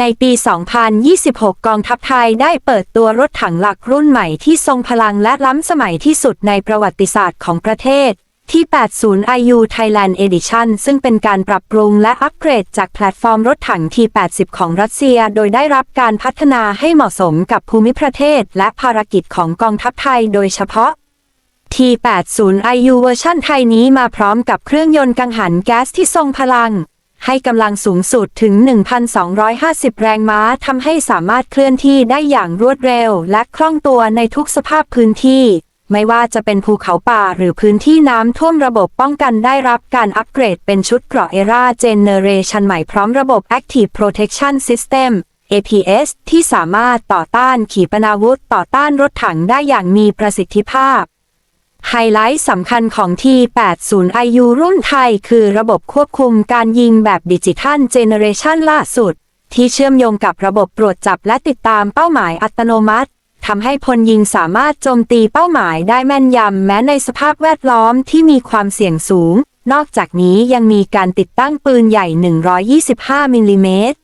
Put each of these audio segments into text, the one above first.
ในปี 2026 กองทัพไทยได้เปิดตัวรถถังหลักรุ่นใหม่ที่ทรงพลังและล้ำสมัยที่สุดในประวัติศาสตร์ของประเทศ ที่ 80 IU Thailand Edition ซึ่งเป็นการปรับปรุงและอัปเกรดจากแพลตฟอร์มรถถัง T80 ของรัสเซีย โดยได้รับการพัฒนาให้เหมาะสมกับภูมิประเทศ และภารกิจของกองทัพไทยโดยเฉพาะ T80 IU เวอร์ชันไทยนี้มาพร้อมกับเครื่องยนต์กังหันแก๊สที่ทรงพลัง ให้กำลังสูงสุดถึง 1,250 แรงม้าทำให้สามารถเคลื่อนที่ได้อย่างรวดเร็ว และคล่องตัวในทุกสภาพพื้นที่ ไม่ว่าจะเป็นภูเขาป่าหรือพื้นที่น้ำท่วมระบบป้องกันได้รับการอัปเกรดเป็นชุดเกราะเอราเจเนเรชันใหม่พร้อมระบบ Active Protection System APS ที่สามารถต่อต้านขีปนาวุธต่อต้านรถถังได้อย่างมีประสิทธิภาพ ไฮไลท์สำคัญของ T80 IU รุ่นไทย คือระบบควบคุมการยิงแบบดิจิทัลเจเนเรชันล่าสุด ที่เชื่อมโยงกับระบบตรวจจับและติดตามเป้าหมายอัตโนมัติทำให้พลยิงสามารถโจมตีเป้าหมายได้แม่นยำแม้ในสภาพแวดล้อมที่มีความเสี่ยงสูง นอกจากนี้ยังมีการติดตั้งปืนใหญ่ 125มิลลิเมตร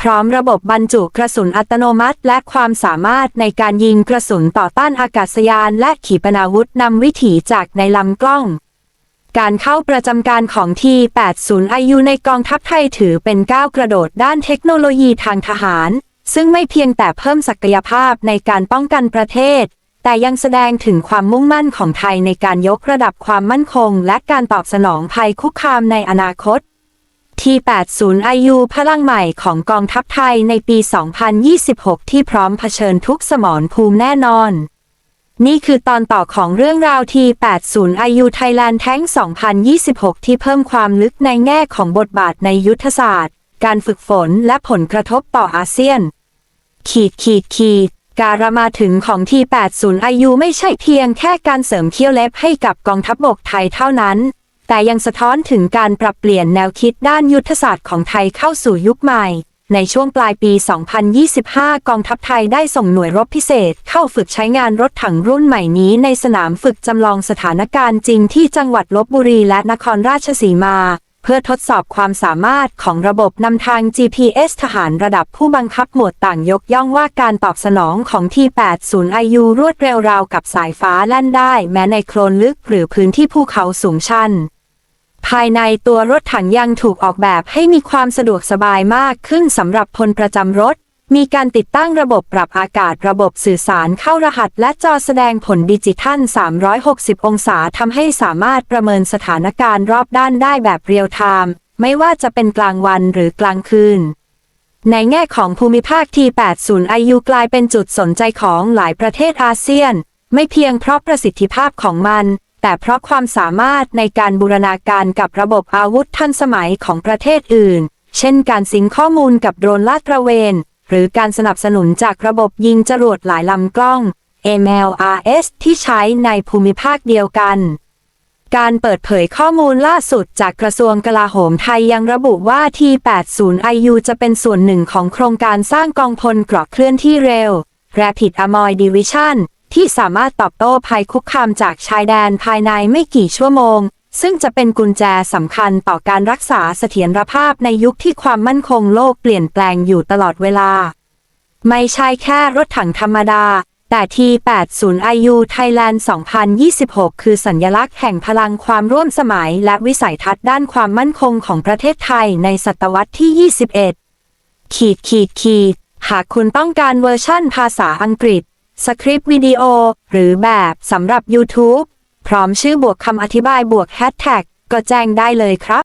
พร้อมระบบบรรจุกระสุนอัตโนมัติ และความสามารถในการยิงกระสุนต่อต้านอากาศยาน และขีปนาวุธนำวิถีจากในลำกล้อง การเข้าประจำการของ T80 IU ในกองทัพไทยถือเป็นก้าวกระโดดด้านเทคโนโลยีทางทหาร ซึ่งไม่เพียงแต่เพิ่มศักยภาพในการป้องกันประเทศแต่ยังแสดงถึงความมุ่งมั่นของไทยในการยกระดับความมั่นคง และการตอบสนองภัยคุกคามในอนาคต T80 IU พลังใหม่ของกองทัพไทยในปี 2026 ที่พร้อมเผชิญทุกสมรภูมิแน่นอน นี่คือตอนต่อของเรื่องราว T80 IU Thailand Tank 2026 ที่เพิ่มความลึกในแง่ของบทบาทในยุทธศาสตร์ การฝึกฝนและผลกระทบต่ออาเซียน ขีดขีดขีดการมาถึงของ T80 IU ไม่ใช่เพียงแค่การเสริมเขี้ยวเล็บให้กับกองทัพบกไทยเท่านั้น แต่ยังสะท้อนถึงการปรับเปลี่ยนแนวคิดด้านยุทธศาสตร์ของไทยเข้าสู่ยุคใหม่ ในช่วงปลายปี 2025 กองทัพไทยได้ส่งหน่วยรบพิเศษ เข้าฝึกใช้งานรถถังรุ่นใหม่นี้ในสนามฝึกจำลองสถานการณ์จริงที่จังหวัดลบบุรีและนครราชสีมา เพื่อทดสอบความสามารถของระบบนำทาง GPS ทหารระดับผู้บังคับหมวดต่างยกย่องว่าการตอบสนองของ T80 IU รวดเร็วราวกับสายฟ้าแล่นได้ แม้ในโคลนลึกหรือพื้นที่ภูเขาสูงชัน ภายในตัวรถถังยังถูกออกแบบให้มีความสะดวกสบายมากขึ้นสำหรับพลประจำรถ มีการติดตั้งระบบปรับอากาศระบบสื่อสารเข้ารหัส และจอแสดงผลดิจิทัล 360 องศาทำให้สามารถประเมินสถานการณ์รอบด้านได้แบบเรียลไทม์ไม่ว่าจะเป็นกลางวันหรือกลางคืน ในแง่ของภูมิภาค T80 IU กลายเป็นจุดสนใจของหลายประเทศอาเซียน ไม่เพียงเพราะประสิทธิภาพของมัน แต่เพราะความสามารถในการบูรณาการกับระบบอาวุธทันสมัยของประเทศอื่น เช่นการสิงข้อมูลกับโดรนลาดตระเวน หรือการสนับสนุนจากระบบยิงจรวดหลายลำกล้อง MLRS ที่ใช้ในภูมิภาคเดียวกัน การเปิดเผยข้อมูลล่าสุดจากกระทรวงกลาโหมไทยยังระบุว่า T80 IU จะเป็นส่วนหนึ่งของโครงการสร้างกองพลเกราะเคลื่อนที่เร็ว Rapid Armored Division ที่สามารถตอบโต้ภัยคุกคามจากชายแดนภายในไม่กี่ชั่วโมง ซึ่งจะเป็นกุญแจสำคัญต่อการรักษาเสถียรภาพในยุคที่ความมั่นคงโลกเปลี่ยนแปลงอยู่ตลอดเวลา ไม่ใช่แค่รถถังธรรมดา แต่ T80 IU Thailand 2026 คือสัญลักษณ์แห่งพลังความร่วมสมัย และวิสัยทัศน์ด้านความมั่นคงของประเทศไทยในศตวรรษที่ 21 ขีดขีดขีดหากคุณต้องการเวอร์ชั่นภาษาอังกฤษ สคริปต์วิดีโอ หรือแบบสำหรับ YouTube พร้อมชื่อบวกคำอธิบายบวกแฮชแท็กก็แจ้งได้เลยครับ